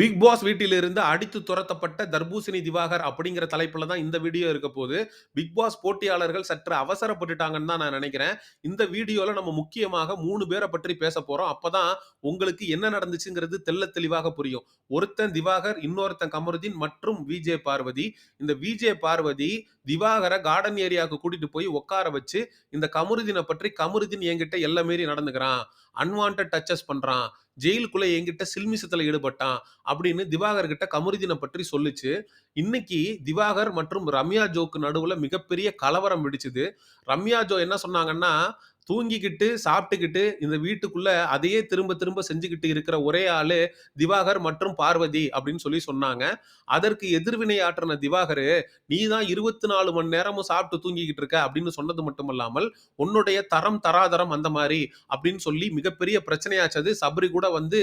Big pass வீட்டிலிருந்து அடித்து துரத்தப்பட்ட தர்பூசணி திவாகர் அப்படிங்கிற தலைப்புல தான் இந்த வீடியோ இருக்க போது. பிக் பாஸ் போட்டியாளர்கள் சற்று அவசரப்பட்டுட்டாங்கன்னு தான் நான் நினைக்கிறேன். இந்த வீடியோல நம்ம முக்கியமாக மூணு பேரை பற்றி பேச போறோம். அப்பதான் உங்களுக்கு என்ன நடந்துச்சுங்கிறது தெல்ல தெளிவாக புரியும். ஒருத்தன் திவாகர், இன்னொருத்தன் கமருதீன் மற்றும் விஜே பார்வதி. இந்த விஜே பார்வதி திவாகரை கார்டன் ஏரியாவுக்கு கூட்டிட்டு போய் உட்கார வச்சு, இந்த கமருதீனை பற்றி கமருதீன் என்கிட்ட எல்லாமே நடந்துக்கிறான். அன்வான்ட் டச்சஸ் பண்றான். ஜெயிலுக்குள்ள என்கிட்ட சில்மிசத்தில் ஈடுபட்டான். அப்படின்னு திவாகர் கிட்ட கமருதீனை பற்றி சொல்லுச்சு. இன்னைக்கு திவாகர் மற்றும் ரம்யா ஜோக்கு நடுவுல மிகப்பெரிய கலவரம் வெடிச்சது. ரம்யா ஜோ என்ன சொன்னாங்கன்னா, தூங்கிக்கிட்டு, சாப்பிட்டுக்கிட்டு இந்த வீட்டுக்குள்ள அதையே திரும்ப திரும்ப செஞ்சுக்கிட்டு இருக்கிற ஒரே ஆளு திவாகர் மற்றும் பார்வதி அப்படின்னு சொல்லி சொன்னாங்க. அதற்கு எதிர்வினை ஆற்றின திவாகரு, "நீ தான் 24 மணி நேரமும் சாப்பிட்டு தூங்கிக்கிட்டு இருக்க" அப்படின்னு சொன்னது மட்டுமல்லாமல், "உன்னுடைய தரம் தராதரம் அந்த மாதிரி அப்படின்னு சொல்லி மிகப்பெரிய பிரச்சனையாச்சு அது. சபரி கூட வந்து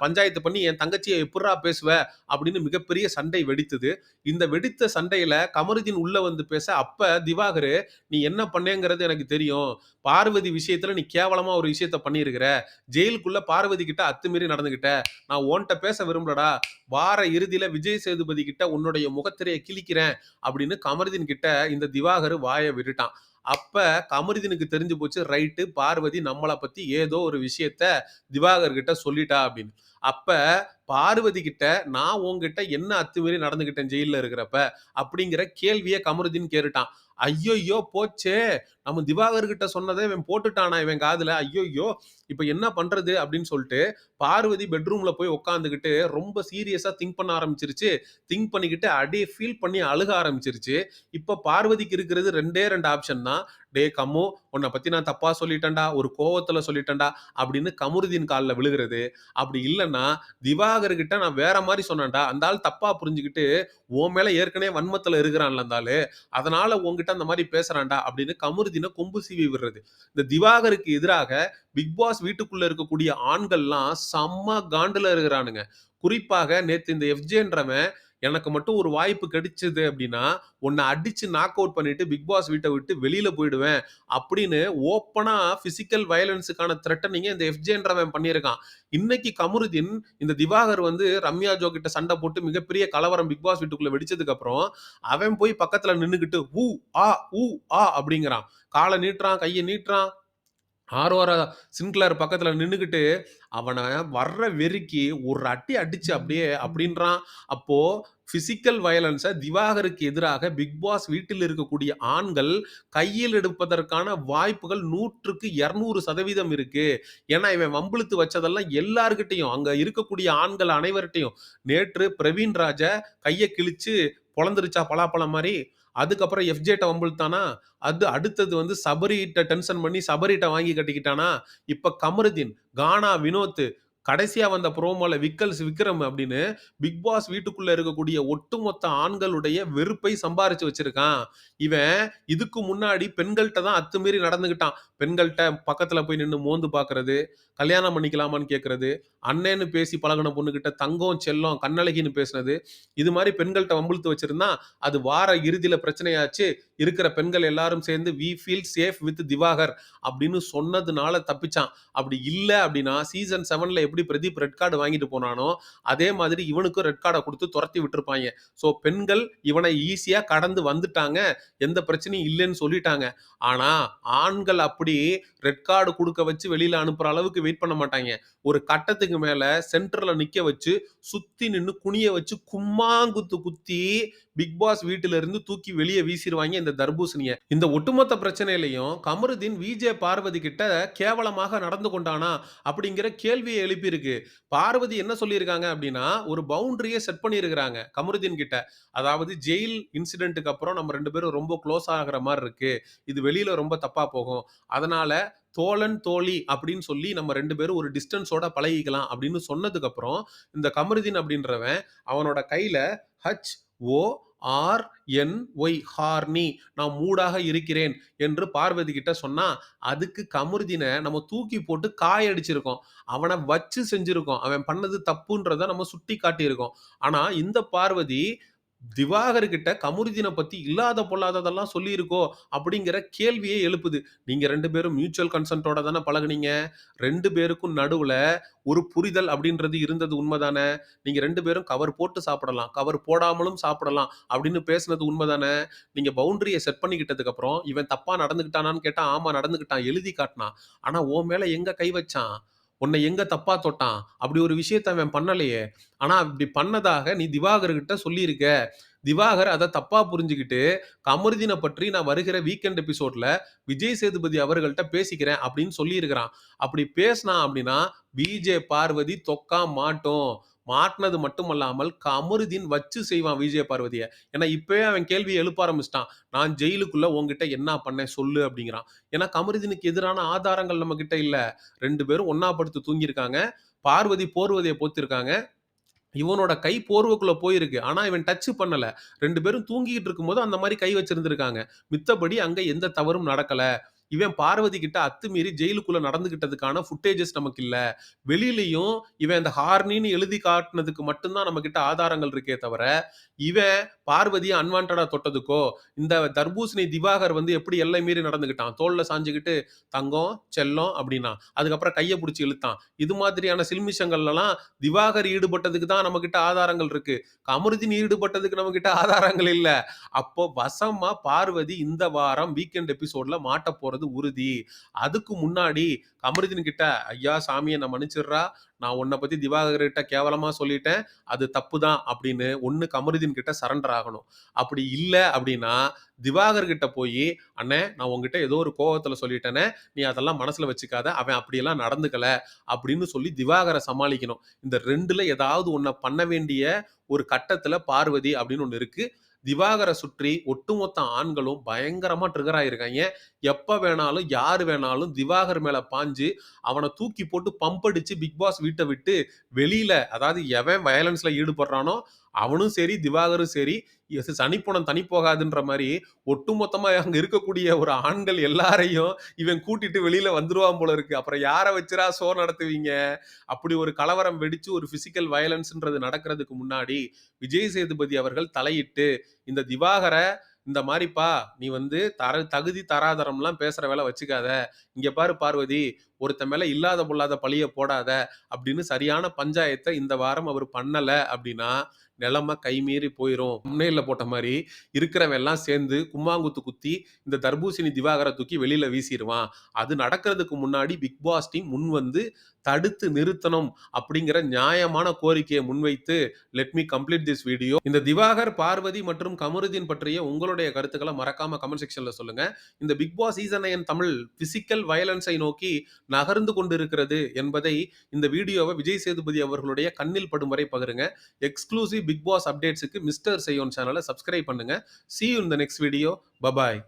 பஞ்சாயத்து பண்ணி, "என் தங்கச்சியை எப்படா பேசுவ?" அப்படின்னு மிகப்பெரிய சண்டை வெடித்தது. இந்த வெடித்த சண்டையில கமருதீன் உள்ள வந்து பேச, அப்ப திவாகரு, "நீ என்ன பண்ணேங்கிறது எனக்கு தெரியும். பார்வதி விஷயத்துல நீ கேவலமா ஒரு விஷயத்த பண்ணியிருக்கிற. ஜெயிலுக்குள்ள பார்வதி கிட்ட அத்துமீறி நடந்துக்கிட்ட. நான் ஓன்ட்ட பேச விரும்பலடா. வார இறுதியில விஜய் சேதுபதி கிட்ட உன்னுடைய முகத்திரையை கிழிக்கிறேன்" அப்படின்னு கமருதீன் கிட்ட இந்த திவாகர் வாயை விட்டுட்டான். அப்ப கமருதீனுக்கு தெரிஞ்சு போச்சு, ரைட்டு பார்வதி நம்மளை பத்தி ஏதோ ஒரு விஷயத்த திவாகர் கிட்ட சொல்லிட்டா அப்படின்னு. அப்ப பார்வதி கிட்ட, "நான் உன்கிட்ட என்ன அத்துமீறி நடந்துக்கிட்டேன் ஜெயிலில் இருக்கிறப்ப?" அப்படிங்கிற கேள்வியை கமருதீன் கேட்டுட்டான். ஐயோயோ போச்சே! நம்ம திவாகர் சொன்னதை இவன் போட்டுட்டானா இவன் காதுல. ஐயோயோ இப்ப என்ன பண்றது? அப்படின்னு சொல்லிட்டு பார்வதி பெட்ரூம்ல போய் உட்காந்துக்கிட்டு ரொம்ப சீரியஸா திங்க் பண்ண ஆரம்பிச்சிருச்சு. திங்க் பண்ணிக்கிட்டு அடியே ஃபீல் பண்ணி அழுக ஆரம்பிச்சிருச்சு. இப்ப பார்வதிக்கு இருக்கிறது 2டே 2 ஆப்ஷன் தான். டே கம்மு, உன்னை பத்தி நான் தப்பா சொல்லிட்டேன்டா. ஒரு கோவத்துல சொல்லிட்டேன்டா" அப்படின்னு கமருதீன் காலில் விழுகிறது அப்படி இல்லைன்னா திவாகர்கிட்ட நான் வேற மாதிரி சொன்னேன்டா. அந்த ஆள் தப்பா புரிஞ்சுக்கிட்டு உன் மேல ஏற்கனவே வன்மத்துல இருக்கிறான்ல அந்த ஆளு. அதனால உன்கிட்ட அந்த மாதிரி பேசுறான்டா" அப்படின்னு கமருதீனை கொம்பு சீவி விடுறது. இந்த திவாகருக்கு எதிராக பிக் பாஸ் வீட்டுக்குள்ள இருக்கக்கூடிய ஆண்கள்லாம் செம்ம காண்டுல இருக்கிறானுங்க. குறிப்பாக நேற்று இந்த எஃப்ஜேன்றவன், "எனக்கு மட்டும் ஒரு வாய்ப்பு கிடைச்சது அப்படின்னா, உன்னை அடிச்சு நாக் அவுட் பண்ணிட்டு பிக் பாஸ் வீட்டை விட்டு வெளியில போயிடுவேன்" அப்படின்னு ஓப்பனா பிசிக்கல் வயலன்ஸ்க்கான த்ரெட்டனிங்க இந்த எஃப்ஜேன்றவன் பண்ணியிருக்கான். இன்னைக்கு கமருதீன் இந்த திவாகர் வந்து ரம்யா ஜோ கிட்ட சண்டை போட்டு மிகப்பெரிய கலவரம் பிக் பாஸ் வீட்டுக்குள்ள வெடிச்சதுக்கு அப்புறம், அவன் போய் பக்கத்துல நின்னுக்கிட்டு "ஊ, ஆ, ஊ, ஆ" அப்படிங்கிறான். காலை நீட்டுறான், கையை நீட்டுறான். ஆரோர சின்க்ளர் பக்கத்தில் நின்றுக்கிட்டு அவனை வர்ற வெறிக்கு ஒரு அட்டி அடிச்சு அப்படியே அப்படின்றான். அப்போ பிசிக்கல் வயலன்ஸை திவாகருக்கு எதிராக பிக் பாஸ் வீட்டில் இருக்கக்கூடிய ஆண்கள் கையில் எடுப்பதற்கான வாய்ப்புகள் 100க்கு 200% இருக்கு. ஏன்னா, இவன் வம்பிழுத்து வச்சதெல்லாம் எல்லார்கிட்டையும் அங்கே இருக்கக்கூடிய ஆண்கள் அனைவர்கிட்டையும் நேற்று பிரவீன் ராஜா கையை கிழிச்சு பொழந்துருச்சா பலாப்பழம் மாதிரி அதுக்கப்புறம் எஃப்ஜேட்ட வம்புழுத்தானா? அது அடுத்தது வந்து சபரிட்ட டென்ஷன் பண்ணி சபரிட்ட வாங்கி கட்டிக்கிட்டானா, இப்போ கமருதீன், கானா வினோத், கடைசியா வந்த ப்ரோமோல விக்கல்ஸ் விக்ரம் அப்படின்னு பிக் பாஸ் வீட்டுக்குள்ள இருக்கக்கூடிய ஒட்டுமொத்த ஆண்களுடைய வெறுப்பை சம்பாரிச்சு வச்சிருக்கான். இவன் இதுக்கு முன்னாடி பெண்கள்கிட்ட தான் அத்துமீறி நடந்துக்கிட்டான். பெண்கள்கிட்ட பக்கத்துல போய் நின்று மோந்து பார்க்கறது கல்யாணம் பண்ணிக்கலாமான்னு கேட்கறது அண்ணேன்னு பேசி பழகுன பொண்ணுகிட்ட தங்கம், செல்லம், கண்ணழகின்னு பேசுனது இது மாதிரி பெண்கள்கிட்ட வம்புழுத்து வச்சிருந்தா அது வார இறுதியில பிரச்சனையாச்சு. இருக்கிற பெண்கள் எல்லாரும் சேர்ந்து "we feel safe with Divakar" அப்படின்னு சொன்னதுனால தப்பிச்சான். அப்படி இல்லை அப்படின்னா, சீசன் செவன்ல எப்படி பிரதீப் ரெட் கார்டு வாங்கிட்டு போனானோ, அதே மாதிரி இவனுக்கும் ரெட் கார்டை கொடுத்து துரத்தி விட்டுருப்பாங்க ஸோ பெண்கள் இவனை ஈஸியா கடந்து வந்துட்டாங்க. எந்த பிரச்சனையும் இல்லைன்னு சொல்லிட்டாங்க. ஆனா, ஆண்கள் அப்படி ரெட் கார்டு கொடுக்க வச்சு வெளியில் அனுப்புற அளவுக்கு வெயிட் பண்ண மாட்டாங்க ஒரு கட்டத்துக்கு மேல சென்டர்ல நிக்க வச்சு, சுத்தி நின்னு குனிய வச்சு கும்மாங்குத்து குத்தி, பிக் பாஸ் வீட்டிலிருந்து தூக்கி வெளியே வீசிடுவாங்க இந்த தர்பூசணியை இந்த ஒட்டுமொத்த பிரச்சனையிலையும் கமருதீன் விஜே பார்வதி கிட்ட கேவலமாக நடந்து கொண்டானா? அப்படிங்கிற கேள்வியை எழுப்பி எழுப்பியிருக்கு. பார்வதி என்ன சொல்லியிருக்காங்க அப்படின்னா, ஒரு பவுண்டரியை செட் பண்ணியிருக்கிறாங்க கமருதீன் கிட்ட. அதாவது ஜெயில் இன்சிடென்ட்டுக்கு அப்புறம் நம்ம ரெண்டு பேரும் ரொம்ப க்ளோஸ் ஆகிற மாதிரி இருக்கு. இது வெளியில ரொம்ப தப்பா போகும். அதனால தோழன், தோழி அப்படின்னு சொல்லி நம்ம ரெண்டு பேரும் ஒரு டிஸ்டன்ஸோட பழகிக்கலாம் அப்படின்னு சொன்னதுக்கு அப்புறம், இந்த கமருதீன் அப்படின்றவன் அவனோட கையில ஆர் என் ஒய் ஹார்னி நான் மூடாக இருக்கிறேன் என்று பார்வதி கிட்ட சொன்னா, அதுக்கு கமுருதினை நம்ம தூக்கி போட்டு காயடிச்சிருக்கோம். அவனை வச்சு செஞ்சிருக்கோம். அவன் பண்ணது தப்புன்றத நம்ம சுட்டி காட்டியிருக்கோம். ஆனா, இந்த பார்வதி திவாகர் கிட்ட கமருதீன பத்தி இல்லாத பொல்லாததெல்லாம் சொல்லியிருக்கோ அப்படிங்கிற கேள்வியே எழுப்புது. நீங்க ரெண்டு பேரும் மியூச்சுவல் கன்சென்ட்டோட தானே பழகுனீங்க. ரெண்டு பேருக்கும் நடுவுல ஒரு புரிதல் அப்படின்றது இருந்தது உண்மைதானே நீங்க ரெண்டு பேரும் கவர் போட்டு சாப்பிடலாம். கவர் போடாமலும் சாப்பிடலாம் அப்படின்னு பேசுனது உண்மைதானே நீங்க பவுண்டரியை செட் பண்ணிக்கிட்டதுக்கு அப்புறம், இவன் தப்பா நடந்துக்கிட்டானான்னு கேட்டா, ஆமா நடந்துக்கிட்டான். எழுதி காட்டினான். ஆனா உன் மேல எங்க கை வச்சான்? உன்னை எங்க தப்பா தொட்டான்? அப்படி ஒரு விஷயத்த அவன் பண்ணலையே. ஆனா அப்படி பண்ணதாக நீ திவாகர் கிட்ட சொல்லியிருக்க. திவாகர் அதை தப்பா புரிஞ்சுக்கிட்டு கமருதினை பற்றி நான் வருகிற வீக்கெண்ட் எபிசோட்ல விஜய் சேதுபதி அவர்கள்ட்ட பேசிக்கிறேன் அப்படின்னு சொல்லியிருக்கிறான். அப்படி பேசினா அப்படின்னா, விஜே பார்வதி தொக்கா மாட்டோம் மாட்டினது மட்டுமல்லாமல் கமருதீன் வச்சு செய்வான் விஜய பார்வதியை ஏன்னா இப்பவே அவன் கேள்வி எழுப்ப ஆரம்பிச்சிட்டான் நான் ஜெயிலுக்குள்ள உங்ககிட்ட என்ன பண்ணேன் சொல்லு அப்படிங்கிறான். ஏன்னா கமருதீனுக்கு எதிரான ஆதாரங்கள் நம்ம கிட்ட இல்ல. 2 பேரும் ஒண்ணா படுத்து தூங்கியிருக்காங்க. பார்வதி போர்வதியை போத்திருக்காங்க. இவனோட கை போர்வைக்குள்ள போயிருக்கு. ஆனா இவன் டச் பண்ணல. ரெண்டு பேரும் தூங்கிக்கிட்டு இருக்கும்போது அந்த மாதிரி கை வச்சிருந்திருக்காங்க. மித்தபடி அங்க எந்த தவறும் நடக்கலை இவன் பார்வதி கிட்ட அத்துமீறி ஜெயிலுக்குள்ள நடந்துகிட்டதுக்கான ஃபுட்டேஜஸ் நமக்கு இல்ல. வெளியிலையும் இவன் அந்த ஹார்னின்னு எழுதி காட்டுனதுக்கு மட்டும்தான் நம்ம கிட்ட ஆதாரங்கள் இருக்கே தவிர, இவன் பார்வதியை அன்வான்டடா தொட்டதுக்கோ, இந்த தர்பூசணி திவாகர் வந்து எப்படி எல்லை மீறி நடந்துக்கிட்டான். தோல்ல சாஞ்சுக்கிட்டு "தங்கம், செல்லம்" அப்படின்னா அதுக்கப்புறம் கையை பிடிச்சி இழுத்தான். இது மாதிரியான சில்மிஷங்கள்லலாம் திவாகர் ஈடுபட்டதுக்கு தான் நம்மகிட்ட ஆதாரங்கள் இருக்கு. கமருதீன் ஈடுபட்டதுக்கு நம்மகிட்ட ஆதாரங்கள் இல்லை அப்போ வசமா பார்வதி இந்த வாரம் வீக்கெண்ட் எபிசோட்ல மாட்ட போறது உறுதி. அதுக்கு முன்னாடி கமருதீன் கிட்ட, "ஐயா சாமியை நான் மன்னிச்சிடுறா. நான் உன்னை பத்தி திவாகர் கிட்ட கேவலமா சொல்லிட்டேன். அது தப்பு தான்" அப்படின்னு ஒன்னு கமருதீன் கிட்ட சரண்டர் ஆகணும். அப்படி இல்லை அப்படின்னா, திவாகர் கிட்ட போய் "அண்ணே நான் உங்ககிட்ட ஏதோ ஒரு கோபத்துல சொல்லிட்டேனே. நீ அதெல்லாம் மனசுல வச்சுக்காத. அவன் அப்படியெல்லாம் நடந்துக்கல" அப்படின்னு சொல்லி திவாகரை சமாளிக்கணும். இந்த ரெண்டுல ஏதாவது ஒண்ண பண்ண வேண்டிய ஒரு கட்டத்துல பார்வதி அப்படின்னு ஒன்று இருக்கு. திவாகரை சுற்றி ஒட்டுமொத்த ஆண்களும் பயங்கரமா ட்ரிகர் ஆயிருக்காங்க. எப்ப வேணாலும், யாரு வேணாலும் திவாகர் மேல பாஞ்சு, அவன தூக்கி போட்டு பம்ப் அடிச்சு பிக் பாஸ் வீட்டை விட்டு வெளியில அதாவது எவன் வயலன்ஸ்ல ஈடுபடுறானோ, அவனும் சரி, திவாகரும் சரி, சனிப்போனம் தனி போகாதுன்ற மாதிரி ஒட்டுமொத்தமா அங்க இருக்கக்கூடிய ஒரு ஆண்கள் எல்லாரையும் இவன் கூட்டிட்டு வெளியில வந்துருவான் போல இருக்கு. அப்புறம் யாரை வச்சுடா ஷோ நடத்துவீங்க? அப்படி ஒரு கலவரம் வெடிச்சு ஒரு பிசிக்கல் வயலன்ஸ்ன்றது நடக்கிறதுக்கு முன்னாடி, விஜய் சேதுபதி அவர்கள் தலையிட்டு, இந்த திவாகரை இந்த மாதிரிப்பா நீ வந்து தர தகுதி தராதரம்லாம் பேசுகிற வேலை வச்சுக்காத. இங்கே பாரு பார்வதி, ஒருத்தன் மேலே இல்லாத பொல்லாத பழிய போடாத அப்படின்னு சரியான பஞ்சாயத்தை இந்த வாரம் அவர் பண்ணலை அப்படின்னா, நிலைமை கைமீறி போயிரும். முன்னையில் போட்ட மாதிரி இருக்கிறவன் எல்லாம் சேர்ந்து கும்மாங்குத்து குத்தி, இந்த தர்பூசணி திவாகர தூக்கி வெளியில வீசிருவான். அது நடக்கிறதுக்கு முன்னாடி பிக் பாஸ் டீம் முன் வந்து தடுத்து நிறுத்தணும் அப்படிங்கிற நியாயமான கோரிக்கையை முன்வைத்து, let me complete this video. இந்த திவாகர், பார்வதி மற்றும் கமருதீன் பற்றிய உங்களுடைய கருத்துக்களை மறக்காம கமெண்ட் செக்ஷன்ல சொல்லுங்க. இந்த பிக் பாஸ் சீசன் என் தமிழ் பிசிக்கல் வயலன்ஸை நோக்கி நகர்ந்து கொண்டிருக்கிறது என்பதை இந்த வீடியோவை விஜய் சேதுபதி அவர்களுடைய கண்ணில் படும் வரை பகிருங்க. எக்ஸ்க்ளூசிவ் பிக் பாஸ் அப்டேட்ஸுக்கு மிஸ்டர் செய்யோன் சேனலை சப்ஸ்கிரைப் பண்ணுங்க. See in the next video. Bye bye.